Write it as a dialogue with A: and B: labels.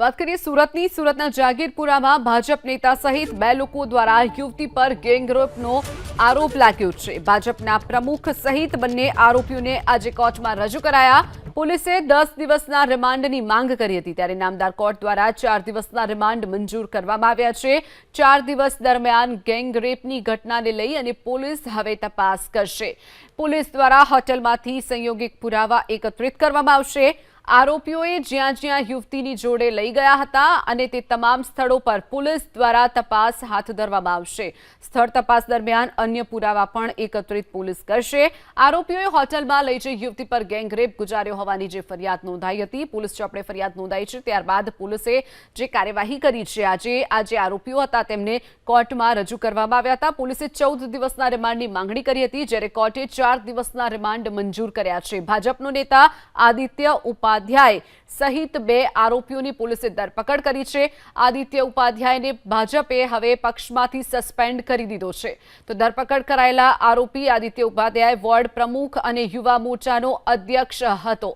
A: વાત કરીએ સુરતની. સુરતના જાગીરપુરામાં ભાજપ નેતા સહિત બે લોકો દ્વારા યુવતી પર ગેંગરેપનો આરોપ લાગ્યો છે. ભાજપના પ્રમુખ સહિત બંને આરોપીઓને આજે કોર્ટમાં રજૂ કરાયા. પોલીસે દસ દિવસના રિમાન્ડની માંગ કરી હતી ત્યારે નામદાર કોર્ટ દ્વારા ચાર દિવસના રિમાન્ડ મંજૂર કરવામાં આવ્યા છે. ચાર દિવસ દરમિયાન ગેંગરેપની ઘટનાને લઈ અને પોલીસ હવે તપાસ કરશે. પોલીસ દ્વારા હોટલમાંથી સંયોગિક પુરાવા એકત્રિત કરવામાં આવશે. આરોપીઓએ જ્યાં જ્યાં યુવતીની જોડે લઈ ગયા હતા અને તે તમામ સ્થળો પર પોલીસ દ્વારા તપાસ હાથ ધરવામાં આવશે. સ્થળ તપાસ દરમિયાન અન્ય પુરાવા પણ એકત્રિત પોલીસ કરશે. આરોપીઓએ હોટલમાં લઈ જઈ યુવતી પર ગેંગરેપ ગુજાર્યો હોવાની જે ફરિયાદ નોંધાઈ હતી, પોલીસ ચોપડે ફરિયાદ નોંધાઈ છે. ત્યારબાદ પોલીસે જે કાર્યવાહી કરી છે આજે, આ જે આરોપીઓ હતા તેમને કોર્ટમાં રજૂ કરવામાં આવ્યા હતા. પોલીસે ચૌદ દિવસના રિમાન્ડની માંગણી કરી હતી, જ્યારે કોર્ટે ચાર દિવસના રિમાન્ડ મંજૂર કર્યા છે. ભાજપનો નેતા આદિત્ય ઉપાધ્યાય સહિત બે આરોપીઓની પોલીસે ધરપકડ કરી છે. આદિત્ય ઉપાધ્યાયને ભાજપે હવે પક્ષમાંથી સસ્પેન્ડ કરી દીધો છે. તો ધરપકડ કરાયેલા આરોપી આદિત્ય ઉપાધ્યાય વોર્ડ પ્રમુખ અને યુવા મોરચાનો અધ્યક્ષ હતો.